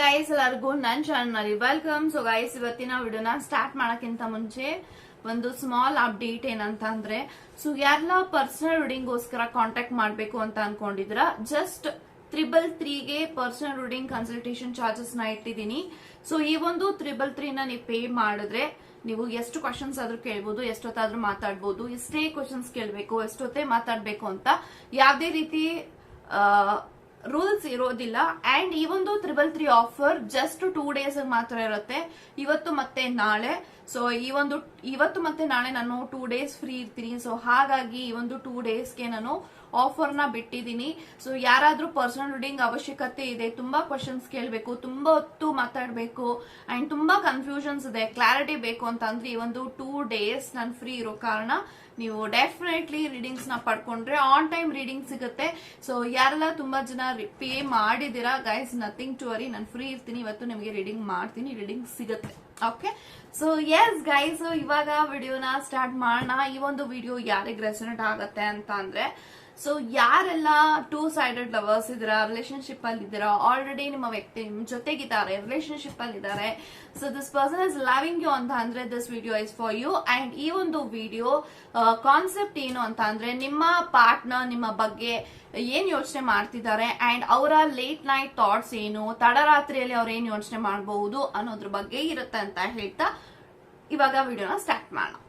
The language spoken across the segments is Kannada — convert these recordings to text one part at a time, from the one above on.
ಗೈಸ್ ಎಲ್ಲರಿಗೂ ನನ್ನ ಚಾನಲ್ ವೆಲ್ಕಮ್ ಸೊ ಗೈಸ್ ಇವತ್ತಿನ ವಿಡಿಯೋನ ಸ್ಟಾರ್ಟ್ ಮಾಡೋಕ್ಕಿಂತ ಮುಂಚೆ ಒಂದು ಸ್ಮಾಲ್ ಅಪ್ಡೇಟ್ ಏನಂತ ಅಂದ್ರೆ ಸೊ ಯಾರೆಲ್ಲ ಪರ್ಸನಲ್ ರೀಡಿಂಗ್ಗೋಸ್ಕರ ಕಾಂಟ್ಯಾಕ್ಟ್ ಮಾಡಬೇಕು ಅಂತ ಅನ್ಕೊಂಡಿದ್ರ ಜಸ್ಟ್ ತ್ರಿಬಲ್ ತ್ರೀಗೆ ಪರ್ಸನಲ್ ರೀಡಿಂಗ್ ಕನ್ಸಲ್ಟೇಷನ್ ಚಾರ್ಜಸ್ನ ಇಟ್ಟಿದ್ದೀನಿ. ಸೊ ಈ ಒಂದು ತ್ರಿಬಲ್ ತ್ರೀನ ನೀವು ಪೇ ಮಾಡಿದ್ರೆ ನೀವು ಎಷ್ಟು ಕ್ವಶನ್ಸ್ ಆದ್ರೂ ಕೇಳ್ಬೋದು, ಎಷ್ಟೊತ್ತಾದ್ರೂ ಮಾತಾಡ್ಬೋದು, ಎಷ್ಟೇ ಕ್ವಶನ್ಸ್ ಕೇಳಬೇಕು, ಎಷ್ಟೊತ್ತೇ ಮಾತಾಡಬೇಕು ಅಂತ, ಯಾವುದೇ ರೀತಿ ರೂಲ್ಸ್ ಇರೋದಿಲ್ಲ. ಅಂಡ್ ಈ ಒಂದು triple three offer just two days ಮಾತ್ರ ಇರುತ್ತೆ, ಇವತ್ತು ಮತ್ತೆ ನಾಳೆ. ಸೊ ಈ ಒಂದು, ಇವತ್ತು ಮತ್ತೆ ನಾಳೆ ನಾನು ಟೂ ಡೇಸ್ ಫ್ರೀ ಇರ್ತೀನಿ. ಸೊ ಹಾಗಾಗಿ ಈ ಒಂದು ಟೂ ಡೇಸ್ಗೆ ನಾನು ಆಫರ್ನ ಬಿಟ್ಟಿದ್ದೀನಿ. ಸೊ ಯಾರಾದ್ರೂ ಪರ್ಸನಲ್ ರೀಡಿಂಗ್ ಅವಶ್ಯಕತೆ ಇದೆ, ತುಂಬಾ ಕ್ವಶನ್ಸ್ ಕೇಳಬೇಕು, ತುಂಬಾ ಹೊತ್ತು ಮಾತಾಡಬೇಕು ಅಂಡ್ ತುಂಬಾ ಕನ್ಫ್ಯೂಷನ್ಸ್ ಇದೆ ಕ್ಲಾರಿಟಿ ಬೇಕು ಅಂತ ಅಂದ್ರೆ ಈ ಒಂದು ಟೂ ಡೇಸ್ ನಾನು ಫ್ರೀ ಇರೋ ಕಾರಣ ನೀವು ಡೆಫಿನೆಟ್ಲಿ ರೀಡಿಂಗ್ಸ್ನ ಪಡ್ಕೊಂಡ್ರೆ ಆನ್ ಟೈಮ್ ರೀಡಿಂಗ್ ಸಿಗುತ್ತೆ. ಸೊ ಯಾರೆಲ್ಲ ತುಂಬಾ ಜನ ಪೇ ಮಾಡಿದಿರಾ ಗೈಸ್ ನಥಿಂಗ್ ಟು ವರಿ ನಾನು ಫ್ರೀ ಇರ್ತೀನಿ, ಇವತ್ತು ನಿಮಗೆ ರೀಡಿಂಗ್ ಮಾಡ್ತೀನಿ ರೀಡಿಂಗ್ ಸಿಗುತ್ತೆ. ಓಕೆ ಸೊ ಎಸ್ ಗೈಸ್ ಇವಾಗ ವಿಡಿಯೋನ ಸ್ಟಾರ್ಟ್ ಮಾಡೋಣ. ಈ ಒಂದು ವಿಡಿಯೋ ಯಾರಿಗೆ ರೆಸನೇಟ್ ಆಗುತ್ತೆ ಅಂತ ಅಂದ್ರೆ ಸೊ ಯಾರೆಲ್ಲ ಟೂ ಸೈಡೆಡ್ ಲವರ್ಸ್ ಇದ್ದೀರಾ ರಿಲೇಶನ್ಶಿಪ್ ಅಲ್ಲಿ ಇದ್ದೀರಾ ಆಲ್ರೆಡಿ ನಿಮ್ಮ ವ್ಯಕ್ತಿ ನಿಮ್ ಜೊತೆಗಿದ್ದಾರೆ ರಿಲೇಶನ್ಶಿಪ್ ಅಲ್ಲಿ ಇದ್ದಾರೆ. So this person is loving you ಅಂತ ಅಂದ್ರೆ this video is for you and ಈ ಒಂದು ವಿಡಿಯೋ ಕಾನ್ಸೆಪ್ಟ್ ಏನು ಅಂತ ಅಂದ್ರೆ ನಿಮ್ಮ ಪಾರ್ಟ್ನರ್ ನಿಮ್ಮ ಬಗ್ಗೆ ಏನ್ ಯೋಚನೆ ಮಾಡ್ತಿದ್ದಾರೆ ಅಂಡ್ ಅವರ ಲೇಟ್ ನೈಟ್ ಥಾಟ್ಸ್ ಏನು, ತಡರಾತ್ರಿಯಲ್ಲಿ ಅವ್ರು ಏನ್ ಯೋಚನೆ ಮಾಡಬಹುದು ಅನ್ನೋದ್ರ ಬಗ್ಗೆ ಇರುತ್ತೆ ಅಂತ ಹೇಳ್ತಾ ಇವಾಗ ವಿಡಿಯೋನ ಸ್ಟಾರ್ಟ್ ಮಾಡೋಣ.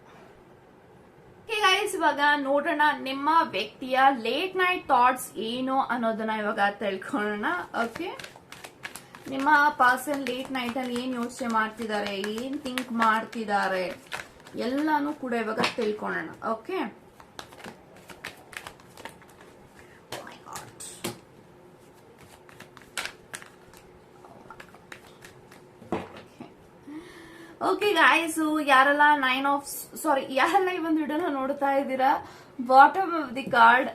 ಗೈಸ್ ಇವಾಗ ನೋಡೋಣ ನಿಮ್ಮ ವ್ಯಕ್ತಿಯ ಲೇಟ್ ನೈಟ್ ಥಾಟ್ಸ್ ಏನು ಅನ್ನೋದನ್ನ ಇವಾಗ ತಿಳ್ಕೊಳ್ಳೋಣ. ಓಕೆ ನಿಮ್ಮ ಪರ್ಸನ್ ಲೇಟ್ ನೈಟ್ ಅಲ್ಲಿ ಏನ್ ಯೋಚನೆ ಮಾಡ್ತಿದ್ದಾರೆ, ಏನ್ ಥಿಂಕ್ ಮಾಡ್ತಿದ್ದಾರೆ, ಎಲ್ಲಾನು ಕೂಡ ಇವಾಗ ತಿಳ್ಕೊಳ್ಳೋಣ. ಓಕೆ ಓಕೆ ಗಾಯ್ಸ್ ಯಾರೆಲ್ಲ ನೈನ್ ಆಫ್ ಸಾರಿ ಯಾರೆಲ್ಲ ಈ ಒಂದು ವಿಡಿಯೋನ ನೋಡ್ತಾ ಇದ್ದೀರಾ? Bottom of the card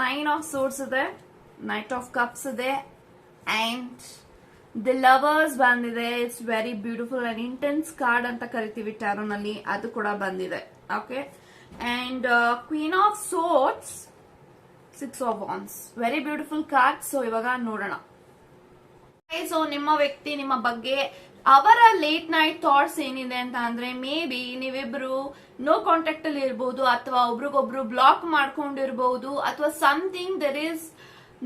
nine of swords ಇದೆ ನೈಟ್ ಆಫ್ ಕಪ್ಸ್ ಇದೆ ಅಂಡ್ ದಿ ಲವರ್ಸ್ ಬಂದಿದೆ. It's very beautiful and intense card ಅಂತ ಕರಿತೀವಿ ಟ್ಯಾರೋನಲ್ಲಿ ಅದು ಕೂಡ ಬಂದಿದೆ. Okay and queen of swords six of wands very beautiful card so ಇವಾಗ ನೋಡೋಣ. ಸೊ ನಿಮ್ಮ ವ್ಯಕ್ತಿ, ನಿಮ್ಮ ಬಗ್ಗೆ ಅವರ ಲೇಟ್ ನೈಟ್ ಥಾಟ್ಸ್ ಏನಿದೆ ಅಂತ ಅಂದ್ರೆ ಮೇ ಬಿ ನೀವಿಬ್ರು ನೋ ಕಾಂಟ್ಯಾಕ್ಟ್ ಅಲ್ಲಿ ಇರ್ಬೋದು ಅಥವಾ ಒಬ್ರಿಗೊಬ್ರು ಬ್ಲಾಕ್ ಮಾಡ್ಕೊಂಡಿರ್ಬಹುದು ಅಥವಾ something there is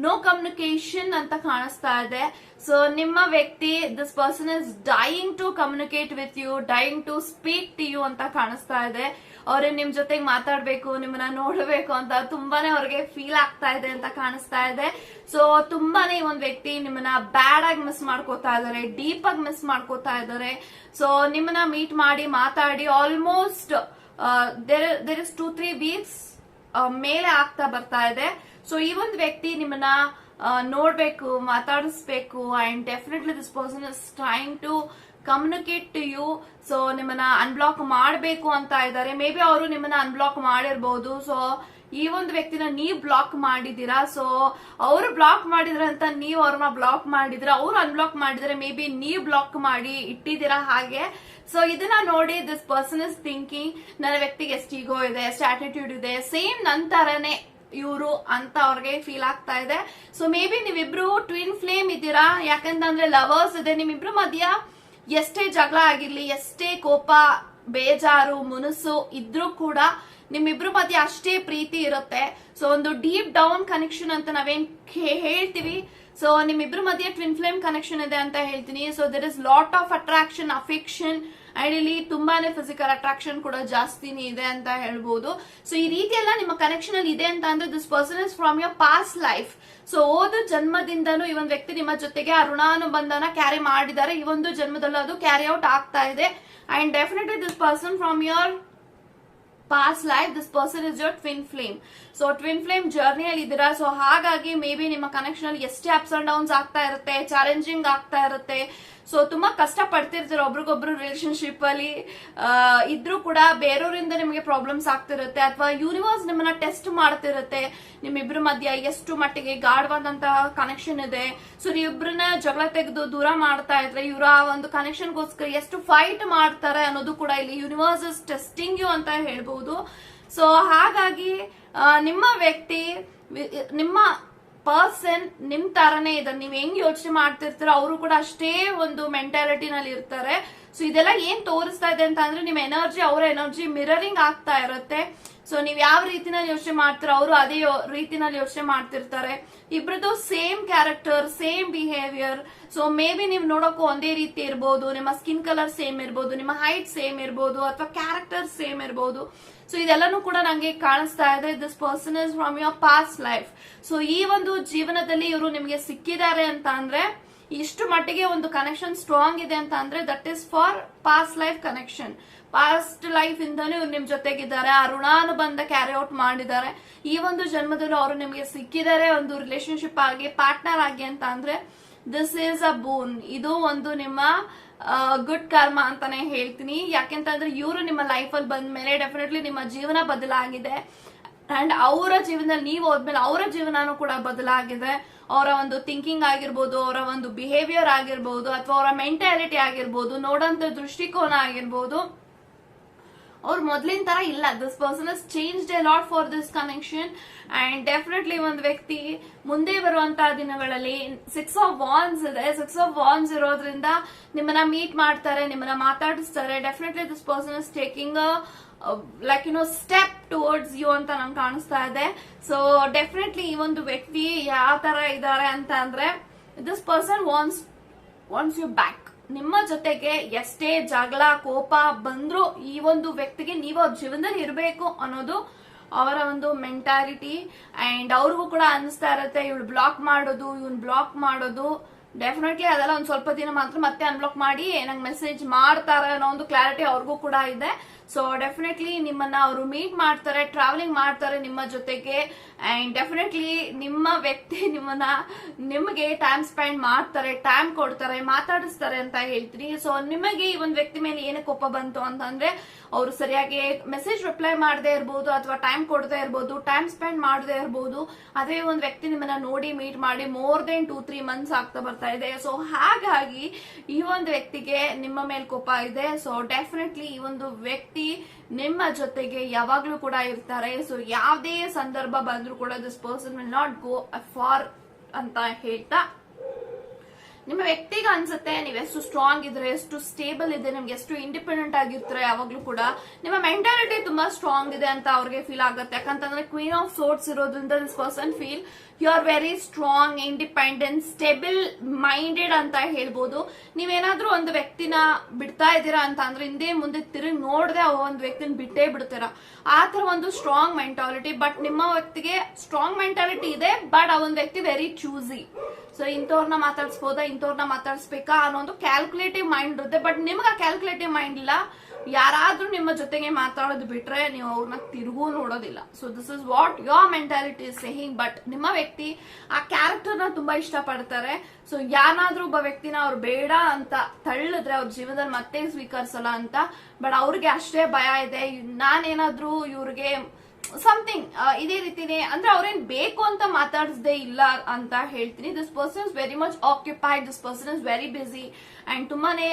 no communication ಅಂತ ಕಾಣಿಸ್ತಾ ಇದೆ. ಸೊ ನಿಮ್ಮ ವ್ಯಕ್ತಿ this person is dying to communicate with you dying to speak to you ಅಂತ ಕಾಣಿಸ್ತಾ ಇದೆ. ಅವ್ರು ನಿಮ್ ಜೊತೆಗೆ ಮಾತಾಡ್ಬೇಕು, ನಿಮ್ಮನ್ನ ನೋಡಬೇಕು ಅಂತ ತುಂಬಾನೇ ಅವ್ರಿಗೆ ಫೀಲ್ ಆಗ್ತಾ ಇದೆ ಅಂತ ಕಾಣಿಸ್ತಾ ಇದೆ. ಸೊ ತುಂಬಾನೇ ಈ ಒಂದ್ ವ್ಯಕ್ತಿ ನಿಮ್ಮನ್ನ ಬ್ಯಾಡ್ ಆಗಿ ಮಿಸ್ ಮಾಡ್ಕೋತಾ ಇದಾರೆ ಡೀಪ್ ಆಗಿ ಮಿಸ್ ಮಾಡ್ಕೋತಾ ಇದಾರೆ. ಸೊ ನಿಮ್ಮನ್ನ ಮೀಟ್ ಮಾಡಿ, ಮಾತಾಡಿ almost there is two three weeks ಮೇಲೆ ಆಗ್ತಾ ಬರ್ತಾ ಇದೆ. ಸೊ ಈ ಒಂದು ವ್ಯಕ್ತಿ ನಿಮ್ಮನ್ನ ನೋಡ್ಬೇಕು, ಮಾತಾಡಿಸ್ಬೇಕು and definitely this person is trying to communicate to you so ನಿಮ್ಮನ್ನ ಅನ್ಬ್ಲಾಕ್ ಮಾಡಬೇಕು ಅಂತ ಇದ್ದಾರೆ. ಮೇ ಬಿ ಅವರು ನಿಮ್ಮನ್ನ ಅನ್ಬ್ಲಾಕ್ ಮಾಡಿರ್ಬೋದು. ಸೊ ಈ ಒಂದು ವ್ಯಕ್ತಿನ ನೀವು ಬ್ಲಾಕ್ ಮಾಡಿದೀರಾ ಸೊ ಅವರು ಬ್ಲಾಕ್ ಮಾಡಿದ್ರ ಅಂತ ನೀವು ಅವ್ರನ್ನ ಬ್ಲಾಕ್ ಮಾಡಿದ್ರ ಅವ್ರು ಅನ್ಬ್ಲಾಕ್ ಮಾಡಿದ್ರೆ ಮೇ ಬಿ ನೀವು ಬ್ಲಾಕ್ ಮಾಡಿ ಇಟ್ಟಿದ್ದೀರಾ ಹಾಗೆ? ಸೊ ಇದನ್ನ ನೋಡಿ ದಿಸ್ ಪರ್ಸನ್ ಇಸ್ ಥಿಂಕಿಂಗ್ ನನ್ನ ವ್ಯಕ್ತಿಗೆ ಎಷ್ಟು ಈಗೋ ಇದೆ, ಎಷ್ಟು ಆಟಿಟ್ಯೂಡ್ ಇದೆ. ಸೇಮ್ ನಂತರನೇ ಇವರು ಅಂತ ಅವ್ರಿಗೆ ಫೀಲ್ ಆಗ್ತಾ ಇದೆ. ಸೊ ಮೇ ಬಿ ನೀವಿಬ್ರು ಟ್ವಿನ್ ಫ್ಲೇಮ್ ಇದ್ದೀರಾ? ಯಾಕಂತಂದ್ರೆ ಲವರ್ಸ್ ಇದೆ. ನಿಮ್ಮಿಬ್ರು ಮಧ್ಯ ಎಷ್ಟೇ ಜಗಳ ಆಗಿರ್ಲಿ, ಎಷ್ಟೇ ಕೋಪ, ಬೇಜಾರು ಮುನಸು ಇದ್ರೂ ಕೂಡ ನಿಮ್ಮಿಬ್ರು ಮಧ್ಯೆ ಅಷ್ಟೇ ಪ್ರೀತಿ ಇರುತ್ತೆ. ಸೊ ಒಂದು ಡೀಪ್ ಡೌನ್ ಕನೆಕ್ಷನ್ ಅಂತ ನಾವೇನ್ ಹೇಳ್ತೀವಿ? ಸೊ ನಿಮ್ಮಿಬ್ರು ಮಧ್ಯೆ ಟ್ವಿನ್ ಫ್ಲೇಮ್ ಕನೆಕ್ಷನ್ ಇದೆ ಅಂತ ಹೇಳ್ತೀನಿ. So there is lot of attraction affection and ಇಲ್ಲಿ ತುಂಬಾನೇ ಫಿಸಿಕಲ್ ಅಟ್ರಾಕ್ಷನ್ ಕೂಡ ಜಾಸ್ತಿನೇ ಇದೆ ಅಂತ ಹೇಳ್ಬೋದು. ಸೊ ಈ ರೀತಿ ಎಲ್ಲ ನಿಮ್ಮ ಕನೆಕ್ಷನ್ ಅಲ್ಲಿ ಇದೆ ಅಂತ ಅಂದ್ರೆ this person is from your past life so ಓದ ಜನ್ಮದಿಂದನೂ ಈ ಒಂದು ವ್ಯಕ್ತಿ ನಿಮ್ಮ ಜೊತೆಗೆ ಆ ಋಣಾನುಬಂಧನ ಕ್ಯಾರಿ ಮಾಡಿದ್ದಾರೆ. ಈ ಒಂದು ಜನ್ಮದಲ್ಲೂ ಅದು ಕ್ಯಾರಿ ಔಟ್ ಆಗ್ತಾ ಇದೆ. And definitely this person from your past life this person is your twin flame so twin flame ಜರ್ನಿಯಲ್ಲಿ ಇದ್ದೀರಾ. ಸೊ ಹಾಗಾಗಿ ಮೇ ಬಿ ನಿಮ್ಮ ಕನೆಕ್ಷನ್ ಅಲ್ಲಿ ಎಷ್ಟೇ ಅಪ್ಸ್ ಅಂಡ್ ಡೌನ್ಸ್ ಆಗ್ತಾ ಇರುತ್ತೆ ಚಾಲೆಂಜಿಂಗ್ ಆಗ್ತಾ ಇರುತ್ತೆ. ಸೊ ತುಂಬಾ ಕಷ್ಟ ಪಡ್ತಿರ್ತಾರೆ ಒಬ್ರಿಗೊಬ್ರು ರಿಲೇಶನ್ಶಿಪ್ ಅಲ್ಲಿ. ಇದ್ರೂ ಕೂಡ ಬೇರೆಯವರಿಂದ ನಿಮಗೆ ಪ್ರಾಬ್ಲಮ್ಸ್ ಆಗ್ತಿರುತ್ತೆ ಅಥವಾ ಯೂನಿವರ್ಸ್ ನಿಮ್ಮನ್ನ ಟೆಸ್ಟ್ ಮಾಡ್ತಿರುತ್ತೆ. ನಿಮ್ಮಿಬ್ರ ಮಧ್ಯ ಎಷ್ಟು ಮಟ್ಟಿಗೆ ಗಾಢವಾದಂತಹ ಕನೆಕ್ಷನ್ ಇದೆ. ಸೊ ನೀವಿಬ್ರನ್ನ ಜಗಳ ತೆಗೆದು ದೂರ ಮಾಡ್ತಾ ಇದ್ರೆ ಇವರ ಒಂದು ಕನೆಕ್ಷನ್ಗೋಸ್ಕರ ಎಷ್ಟು ಫೈಟ್ ಮಾಡ್ತಾರೆ ಅನ್ನೋದು ಕೂಡ ಇಲ್ಲಿ ಯೂನಿವರ್ಸ್ ಇಸ್ ಟೆಸ್ಟಿಂಗ್ ಯು ಅಂತ ಹೇಳ್ಬಹುದು ಸೊ ಹಾಗಾಗಿ ನಿಮ್ಮ ವ್ಯಕ್ತಿ ನಿಮ್ಮ ಪರ್ಸನ್ ನಿಮ್ ತರನೇ ಇದ್ದಾರೆ ನೀವ್ ಹೆಂಗ್ ಯೋಚನೆ ಮಾಡ್ತಿರ್ತೀರೋ ಅವರು ಕೂಡ ಅಷ್ಟೇ ಒಂದು ಮೆಂಟಾಲಿಟಿನಲ್ಲಿ ಇರ್ತಾರೆ ಸೊ ಇದೆಲ್ಲ ಏನ್ ತೋರಿಸ್ತಾ ಇದೆ ಅಂತ ಅಂದ್ರೆ ನಿಮ್ ಎನರ್ಜಿ ಅವರ ಎನರ್ಜಿ ಮಿರರಿಂಗ್ ಆಗ್ತಾ ಇರುತ್ತೆ. ಸೊ ನೀವ್ ಯಾವ ರೀತಿನಲ್ಲಿ ಯೋಚನೆ ಮಾಡ್ತೀರೋ ಅವರು ಅದೇ ರೀತಿನಲ್ಲಿ ಯೋಚನೆ ಮಾಡ್ತಿರ್ತಾರೆ. ಇಬ್ರದ್ದು same character same behaviour so maybe ನೀವು ನೋಡೋಕು ಒಂದೇ ರೀತಿ ಇರ್ಬೋದು. ನಿಮ್ಮ ಸ್ಕಿನ್ ಕಲರ್ ಸೇಮ್ ಇರ್ಬೋದು. ನಿಮ್ಮ ಹೈಟ್ ಸೇಮ್ ಇರ್ಬೋದು ಅಥವಾ ಕ್ಯಾರೆಕ್ಟರ್ ಸೇಮ್ ಇರ್ಬೋದು. ಸೊ ಇದೆಲ್ಲಾನು ಕೂಡ ನಂಗೆ ಕಾಣಿಸ್ತಾ ಇದೆ. This person is from your past life so ಈ ಒಂದು ಜೀವನದಲ್ಲಿ ಇವರು ನಿಮಗೆ ಸಿಕ್ಕಿದ್ದಾರೆ ಅಂತ ಅಂದ್ರೆ ಇಷ್ಟು ಮಟ್ಟಿಗೆ ಒಂದು ಕನೆಕ್ಷನ್ ಸ್ಟ್ರಾಂಗ್ ಇದೆ ಅಂತ ಅಂದ್ರೆ that is for past life connection past life ಇಂದಾನೆ ಇವ್ರು ನಿಮ್ ಜೊತೆಗಿದ್ದಾರೆ. ಆ ಋಣಾನುಬಂಧ ಕ್ಯಾರಿ ಔಟ್ ಮಾಡಿದ್ದಾರೆ. ಈ ಒಂದು ಜನ್ಮದಲ್ಲೂ ಅವರು ನಿಮಗೆ ಸಿಕ್ಕಿದ್ದಾರೆ ಒಂದು ರಿಲೇಶನ್ಶಿಪ್ ಆಗಿ ಪಾರ್ಟ್ನರ್ ಆಗಿ ಅಂತ ಅಂದ್ರೆ ದಿಸ್ ಈಸ್ ಅ ಬೂನ್ ಇದು ಒಂದು ನಿಮ್ಮ ಗುಡ್ ಕರ್ಮ ಅಂತಾನೆ ಹೇಳ್ತೀನಿ. ಯಾಕೆಂತಂದ್ರೆ ಇವರು ನಿಮ್ಮ ಲೈಫ್ ಅಲ್ಲಿ ಬಂದ ಮೇಲೆ ಡೆಫಿನೆಟ್ಲಿ ನಿಮ್ಮ ಜೀವನ ಬದಲಾಗಿದೆ. ಅಂಡ್ ಅವರ ಜೀವನದಲ್ಲಿ ನೀವು ಹೋದ್ಮೇಲೆ ಅವರ ಜೀವನನೂ ಕೂಡ ಬದಲಾಗಿದೆ. ಅವರ ಒಂದು ಥಿಂಕಿಂಗ್ ಆಗಿರ್ಬೋದು, ಅವರ ಒಂದು ಬಿಹೇವಿಯರ್ ಆಗಿರ್ಬೋದು, ಅಥವಾ ಅವರ ಮೆಂಟಾಲಿಟಿ ಆಗಿರ್ಬೋದು, ನೋಡೋಂಥ ದೃಷ್ಟಿಕೋನ ಆಗಿರ್ಬೋದು. ಅವ್ರು ಮೊದ್ಲಿನ ತರ ಇಲ್ಲ. This person is change a lot for this connection and definitely ಒಂದು ವ್ಯಕ್ತಿ ಮುಂದೆ ಬರುವಂತಹ ದಿನಗಳಲ್ಲಿ ಸಿಕ್ಸ್ ಆಫ್ ವಾನ್ಸ್ ಇದೆ. ಸಿಕ್ಸ್ ಆಫ್ ವಾನ್ಸ್ ಇರೋದ್ರಿಂದ ನಿಮ್ಮನ್ನ ಮೀಟ್ ಮಾಡ್ತಾರೆ, ನಿಮ್ಮನ್ನ ಮಾತಾಡಿಸ್ತಾರೆ. Definitely this person is taking like you know step towards you ಅಂತ ನಂಗೆ ಕಾಣಿಸ್ತಾ ಇದೆ. ಸೊ ಡೆಫಿನೆಟ್ಲಿ ಈ ಒಂದು ವ್ಯಕ್ತಿ ಯಾವ ತರ ಇದ್ದಾರೆ ಅಂತ ಅಂದ್ರೆ this person wants wants you back ನಿಮ್ಮ ಜೊತೆಗೆ ಎಷ್ಟೇ ಜಗಳ, ಕೋಪ ಬಂದ್ರೂ ಈ ಒಂದು ವ್ಯಕ್ತಿಗೆ ನೀವು ಅವ್ರ ಜೀವನದಲ್ಲಿ ಇರಬೇಕು ಅನ್ನೋದು ಅವರ ಒಂದು ಮೆಂಟಾಲಿಟಿ ಅಂಡ್ ಅವ್ರಿಗೂ ಕೂಡ ಅನಿಸ್ತಾ ಇರುತ್ತೆ, ಇವಳು ಬ್ಲಾಕ್ ಮಾಡೋದು, ಇವನ್ ಬ್ಲಾಕ್ ಮಾಡೋದು. ಡೆಫಿನೆಟ್ಲಿ ಅದೆಲ್ಲ ಒಂದ್ ಸ್ವಲ್ಪ ದಿನ ಮಾತ್ರ ಮತ್ತೆ ಅನ್ಬ್ಲಾಕ್ ಮಾಡಿ, ನಂಗೆ ಮೆಸೇಜ್ ಮಾಡ್ತಾರೆ ಅನ್ನೋ ಒಂದು ಕ್ಲಾರಿಟಿ ಅವ್ರಿಗೂ ಕೂಡ ಇದೆ. ಸೊ ಡೆಫಿನೆಟ್ಲಿ ನಿಮ್ಮನ್ನ ಅವರು ಮೀಟ್ ಮಾಡ್ತಾರೆ ಟ್ರಾವೆಲಿಂಗ್ ಮಾಡ್ತಾರೆ ನಿಮ್ಮ ಜೊತೆಗೆ. ಅಂಡ್ ಡೆಫಿನೆಟ್ಲಿ ನಿಮ್ಮ ವ್ಯಕ್ತಿ ನಿಮ್ಮನ್ನ ನಿಮಗೆ ಟೈಮ್ ಸ್ಪೆಂಡ್ ಮಾಡ್ತಾರೆ ಟೈಮ್ ಕೊಡ್ತಾರೆ, ಮಾತಾಡಿಸ್ತಾರೆ ಅಂತ ಹೇಳ್ತೀನಿ. ಸೊ ನಿಮಗೆ ಈ ಒಂದು ವ್ಯಕ್ತಿ ಮೇಲೆ ಏನಕ್ಕೆ ಕೋಪ ಬಂತು ಅಂತಂದ್ರೆ, ಅವರು ಸರಿಯಾಗಿ ಮೆಸೇಜ್ ರಿಪ್ಲೈ ಮಾಡದೇ ಇರ್ಬೋದು ಅಥವಾ ಟೈಮ್ ಕೊಡದೇ ಇರ್ಬೋದು ಟೈಮ್ ಸ್ಪೆಂಡ್ ಮಾಡದೇ ಇರ್ಬೋದು. ಅದೇ ಒಂದು ವ್ಯಕ್ತಿ ನಿಮ್ಮನ್ನ ನೋಡಿ ಮೀಟ್ ಮಾಡಿ more than two three months ಆಗ್ತಾ ಬರ್ತಾ ಇದೆ. ಸೊ ಹಾಗಾಗಿ ಈ ಒಂದು ವ್ಯಕ್ತಿಗೆ ನಿಮ್ಮ ಮೇಲೆ ಕೋಪ ಇದೆ. ಸೊ ಡೆಫಿನೆಟ್ಲಿ ಈ ಒಂದು ವ್ಯಕ್ತಿ ನಿಮ್ಮ ಜೊತೆಗೆ ಯಾವಾಗ್ಲೂ ಕೂಡ ಇರ್ತಾರೆ. ಸೊ ಯಾವುದೇ ಸಂದರ್ಭ ಬಂದ್ರು ಕೂಡ this person will not go for ಅಂತ ಹೇಳ್ತಾ ನಿಮ್ಮ ವ್ಯಕ್ತಿಗೆ ಅನ್ಸುತ್ತೆ, ನೀವು ಎಷ್ಟು ಸ್ಟ್ರಾಂಗ್ ಇದ್ರೆ, ಎಷ್ಟು ಸ್ಟೇಬಲ್ ಇದೆ ನಿಮ್ಗೆ ಎಷ್ಟು ಇಂಡಿಪೆಂಡೆಂಟ್ ಆಗಿರ್ತಾರೆ ಯಾವಾಗ್ಲೂ ಕೂಡ ನಿಮ್ಮ ಮೆಂಟಾಲಿಟಿ ತುಂಬಾ ಸ್ಟ್ರಾಂಗ್ ಇದೆ ಅಂತ ಅವ್ರಿಗೆ ಫೀಲ್ ಆಗುತ್ತೆ. ಯಾಕಂತಂದ್ರೆ ಕ್ವೀನ್ ಆಫ್ ಸೋರ್ಟ್ಸ್ ಇರೋದ್ರಿಂದ this person feel you are very strong independent stable minded ಅಂತ ಹೇಳ್ಬೋದು. ನೀವೇನಾದ್ರೂ ಒಂದು ವ್ಯಕ್ತಿನ ಬಿಡ್ತಾ ಇದ್ದೀರಾ ಅಂತ ಅಂದ್ರೆ ಹಿಂದೆ ಮುಂದೆ ತಿರುಗಿ ನೋಡದೆ ಒಂದು ವ್ಯಕ್ತಿನ ಬಿಟ್ಟೇ ಬಿಡ್ತೀರಾ? ಆ ತರ ಒಂದು ಸ್ಟ್ರಾಂಗ್ ಮೆಂಟಾಲಿಟಿ ಬಟ್ ನಿಮ್ಮ ವ್ಯಕ್ತಿಗೆ ಸ್ಟ್ರಾಂಗ್ ಮೆಂಟಾಲಿಟಿ ಇದೆ ಬಟ್ ಆ ಒಂದು ವ್ಯಕ್ತಿ ವೆರಿ ಚೂಸಿ ಸೊ ಇಂಥವ್ರನ್ನ ಮಾತಾಡ್ಸ್ಬೋದಾ ಇಂಥವ್ರನ್ನ ಮಾತಾಡ್ಸ್ಬೇಕಾ ಅನ್ನೋ ಒಂದು ಕ್ಯಾಲ್ಕುಲೇಟಿವ್ ಮೈಂಡ್ ಇರುತ್ತೆ ಬಟ್ ನಿಮ್ಗೆ ಆ ಕ್ಯಾಲ್ಕುಲೇಟಿವ್ ಮೈಂಡ್ ಇಲ್ಲ. ಯಾರಾದ್ರೂ ನಿಮ್ಮ ಜೊತೆಗೆ ಮಾತಾಡೋದು ಬಿಟ್ರೆ ನೀವು ಅವ್ರನ್ನ ತಿರುಗೂ ನೋಡೋದಿಲ್ಲ. So this is what your mentality is saying but ನಿಮ್ಮ ವ್ಯಕ್ತಿ ಆ ಕ್ಯಾರೆಕ್ಟರ್ನ ತುಂಬಾ ಇಷ್ಟಪಡ್ತಾರೆ. ಸೊ ಯಾರಾದ್ರೂ ಒಬ್ಬ ವ್ಯಕ್ತಿನ ಅವ್ರು ಬೇಡ ಅಂತ ತಳ್ಳಿದ್ರೆ ಅವ್ರ ಜೀವನದಲ್ಲಿ ಮತ್ತೆ ಸ್ವೀಕರಿಸಲ್ಲ ಅಂತ ಬಟ್ ಅವ್ರಿಗೆ ಅಷ್ಟೇ ಭಯ ಇದೆ. ನಾನೇನಾದ್ರೂ ಇವ್ರಿಗೆ ಸಮಥಿಂಗ್ ಇದೇ ರೀತಿನೇ, ಅಂದ್ರೆ ಅವ್ರೇನ್ ಬೇಕು ಅಂತ ಮಾತಾಡಿಸದೇ ಇಲ್ಲ ಅಂತ ಹೇಳ್ತೀನಿ. This person is very much occupied this person is very busy and ತುಂಬಾನೇ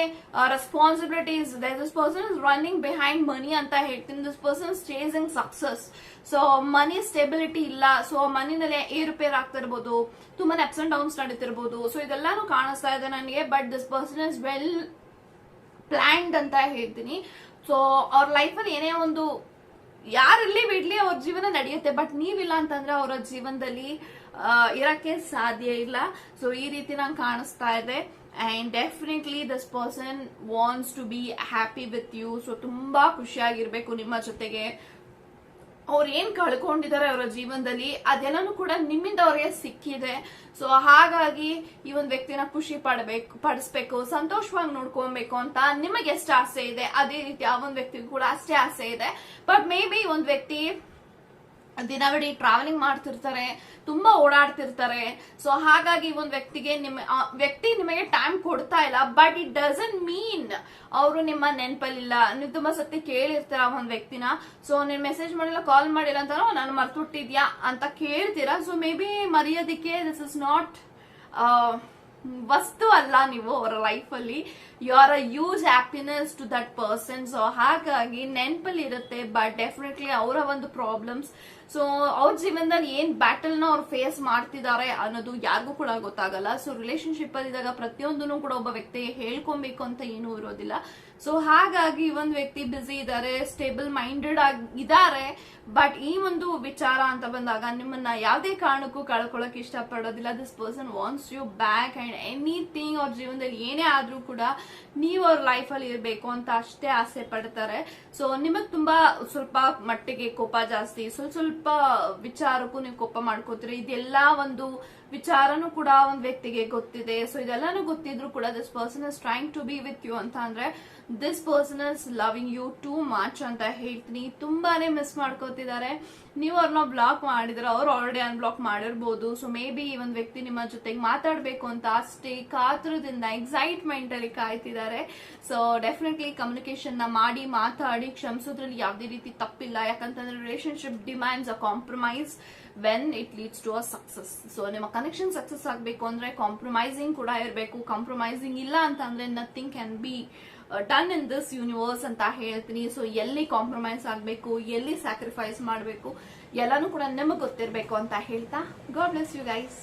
responsibilities this person is running behind money ಅಂತ ಹೇಳ್ತೀನಿ. This person chasing success so money stability ಇಲ್ಲ. ಸೊ ಮನಿನಲ್ಲಿ ಏರುಪೇರ್ ಆಗ್ತಿರ್ಬೋದು ತುಂಬಾನೇ ಅಪ್ಸ್ ಅಂಡ್ ಡೌನ್ಸ್ ನಡೀತಿರ್ಬೋದು. ಸೊ ಇದೆಲ್ಲಾನು ಕಾಣಿಸ್ತಾ ಇದೆ ನನಗೆ. But this person is well planned ಅಂತ ಹೇಳ್ತೀನಿ. ಸೊ ಅವ್ರ ಲೈಫಲ್ಲಿ ಏನೇ ಒಂದು, ಯಾರಿರ್ಲಿ ಅವ್ರ ಜೀವನ ನಡೆಯುತ್ತೆ ಬಟ್ ನೀವಿಲ್ಲ ಅಂತಂದ್ರೆ ಅವರ ಜೀವನದಲ್ಲಿ ಇರಕ್ಕೆ ಸಾಧ್ಯ ಇಲ್ಲ. ಸೊ ಈ ರೀತಿ ನಂಗೆ ಕಾಣಿಸ್ತಾ ಇದೆ. And definitely this person wants to be happy with you so ತುಂಬಾ ಖುಷಿಯಾಗಿರ್ಬೇಕು ನಿಮ್ಮ ಜೊತೆಗೆ. ಅವ್ರು ಏನ್ ಕಳ್ಕೊಂಡಿದ್ದಾರೆ ಅವರ ಜೀವನದಲ್ಲಿ, ಅದೆಲ್ಲನೂ ಕೂಡ ನಿಮ್ಮಿಂದ ಅವ್ರಿಗೆ ಸಿಕ್ಕಿದೆ. ಸೊ ಹಾಗಾಗಿ ಈ ಒಂದು ವ್ಯಕ್ತಿನ ಖುಷಿ ಪಡಬೇಕು, ಪಡಿಸ್ಬೇಕು, ಸಂತೋಷವಾಗಿ ನೋಡ್ಕೊಬೇಕು ಅಂತ ನಿಮಗೆ ಎಷ್ಟು ಆಸೆ ಇದೆ, ಅದೇ ರೀತಿ ಆ ಒಂದು ವ್ಯಕ್ತಿಗೂ ಕೂಡ ಅಷ್ಟೇ ಆಸೆ ಇದೆ. ಬಟ್ ಮೇ ಬಿ ಒಂದು ವ್ಯಕ್ತಿ ದಿನವಿಡೀ ಟ್ರಾವೆಲಿಂಗ್ ಮಾಡ್ತಿರ್ತಾರೆ, ತುಂಬಾ ಓಡಾಡ್ತಿರ್ತಾರೆ. ಸೊ ಹಾಗಾಗಿ ಒಂದು ವ್ಯಕ್ತಿಗೆ ನಿಮ್ಮ ವ್ಯಕ್ತಿ ನಿಮಗೆ ಟೈಮ್ ಕೊಡ್ತಾ ಇಲ್ಲ ಬಟ್ ಇಟ್ ಡಸನ್ ಮೀನ್ ಅವರು ನಿಮ್ಮ ನೆನಪಲ್ಲಿಲ್ಲ. ನೀವು ತುಂಬಾ ಸತಿ ಕೇಳಿರ್ತೀರ ಒಂದು ವ್ಯಕ್ತಿನ. ಸೊ ನೀನ್ ಮೆಸೇಜ್ ಮಾಡಿಲ್ಲ ಕಾಲ್ ಮಾಡಿಲ್ಲ ಅಂತ ನಾನು ಮರ್ತುಟ್ಟಿದ್ಯಾ ಅಂತ ಕೇಳ್ತೀರಾ? ಸೊ ಮೇ ಬಿ ಮರೆಯೋದಿಕ್ಕೆ ದಿಸ್ ಇಸ್ ನಾಟ್ ವಸ್ತು ಅಲ್ಲ ನೀವು ಅವರ ಲೈಫಲ್ಲಿ you are a huge happiness to that person so ಹಾಗಾಗಿ ನೆನಪಲ್ಲಿ ಇರುತ್ತೆ ಬಟ್ ಡೆಫಿನೆಟ್ಲಿ ಅವರ ಒಂದು ಪ್ರಾಬ್ಲಮ್ಸ್ ಸೊ ಅವ್ರ ಜೀವನದಲ್ಲಿ ಏನ್ ಬ್ಯಾಟಲ್ನ ಅವ್ರು ಫೇಸ್ ಮಾಡ್ತಿದ್ದಾರೆ ಅನ್ನೋದು ಯಾರಿಗೂ ಕೂಡ ಗೊತ್ತಾಗಲ್ಲ. ಸೊ ರಿಲೇಶನ್ಶಿಪ್ ಅಲ್ಲಿ ಇದ್ದಾಗ ಪ್ರತಿಯೊಂದನ್ನು ಕೂಡ ಒಬ್ಬ ವ್ಯಕ್ತಿಗೆ ಹೇಳ್ಕೊಬೇಕು ಅಂತ ಏನೂ ಇರೋದಿಲ್ಲ. ಸೊ ಹಾಗಾಗಿ ಒಂದು ವ್ಯಕ್ತಿ ಬ್ಯುಸಿ ಇದ್ದಾರೆ ಸ್ಟೇಬಲ್ ಮೈಂಡೆಡ್ ಆಗಿ ಇದ್ದಾರೆ ಬಟ್ ಈ ಒಂದು ವಿಚಾರ ಅಂತ ಬಂದಾಗ ನಿಮ್ಮನ್ನ ಯಾವುದೇ ಕಾರಣಕ್ಕೂ ಕಳ್ಕೊಳಕ್ ಇಷ್ಟಪಡೋದಿಲ್ಲ. This person wants you back and anything ಅವ್ರ ಜೀವನದಲ್ಲಿ ಏನೇ ಆದ್ರೂ ಕೂಡ ನೀವು ಅವ್ರ ಲೈಫಲ್ಲಿ ಇರಬೇಕು ಅಂತ ಅಷ್ಟೇ ಆಸೆ ಪಡ್ತಾರೆ. ಸೊ ನಿಮಗ್ ತುಂಬಾ ಸ್ವಲ್ಪ ಮಟ್ಟಿಗೆ ಕೋಪ ಜಾಸ್ತಿ, ಸ್ವಲ್ಪ ಸ್ವಲ್ಪ ವಿಚಾರಕ್ಕೂ ನೀವು ಕೋಪ ಮಾಡ್ಕೋತೀರಿ. ಇದೆಲ್ಲ ಒಂದು ವಿಚಾರನೂ ಕೂಡ ಒಂದ್ ವ್ಯಕ್ತಿಗೆ ಗೊತ್ತಿದೆ. ಸೊ ಇದೆಲ್ಲಾನು ಗೊತ್ತಿದ್ರು ಕೂಡ this person is trying to be with you ಅಂತ ಅಂದ್ರೆ this person is loving you too much ಅಂತ ಹೇಳ್ತೀನಿ. ತುಂಬಾನೇ ಮಿಸ್ ಮಾಡ್ಕೋತಿದ್ದಾರೆ. ನೀವು ಅವ್ರನ್ನ ಬ್ಲಾಕ್ ಮಾಡಿದ್ರೆ ಅವ್ರು ಆಲ್ರೆಡಿ ಅನ್ಬ್ಲಾಕ್ ಮಾಡಿರ್ಬೋದು. ಸೊ ಮೇ ಬಿ ಈ ಒಂದು ವ್ಯಕ್ತಿ ನಿಮ್ಮ ಜೊತೆಗೆ ಮಾತಾಡ್ಬೇಕು ಅಂತ ಅಷ್ಟೇ ಕಾತುರದಿಂದ ಎಕ್ಸೈಟ್ಮೆಂಟ್ ಅಲ್ಲಿ ಕಾಯ್ತಿದ್ದಾರೆ. ಸೊ ಡೆಫಿನೆಟ್ಲಿ ಕಮ್ಯುನಿಕೇಶನ್ನ ಮಾಡಿ, ಮಾತಾಡಿ, ಕ್ಷಮಿಸೋದ್ರಲ್ಲಿ ಯಾವುದೇ ರೀತಿ ತಪ್ಪಿಲ್ಲ. ಯಾಕಂತಂದ್ರೆ relationship demands a compromise when it leads to a success so ನಿಮ್ಮ ಕನೆಕ್ಷನ್ ಸಕ್ಸಸ್ ಆಗಬೇಕು ಅಂದ್ರೆ ಕಾಂಪ್ರಮೈಸಿಂಗ್ ಕೂಡ ಇರಬೇಕು. ಕಾಂಪ್ರಮೈಸಿಂಗ್ ಇಲ್ಲ ಅಂತಂದ್ರೆ nothing can be done in this universe ಅಂತ ಹೇಳ್ತೀನಿ. ಸೊ ಎಲ್ಲಿ ಕಾಂಪ್ರಮೈಸ್ ಆಗಬೇಕು? ಎಲ್ಲಿ ಸ್ಯಾಕ್ರಿಫೈಸ್ ಮಾಡಬೇಕು? ಎಲ್ಲಾನು ಕೂಡ ನಿಮಗೆ ಗೊತ್ತಿರಬೇಕು ಅಂತ ಹೇಳ್ತಾ. God bless you guys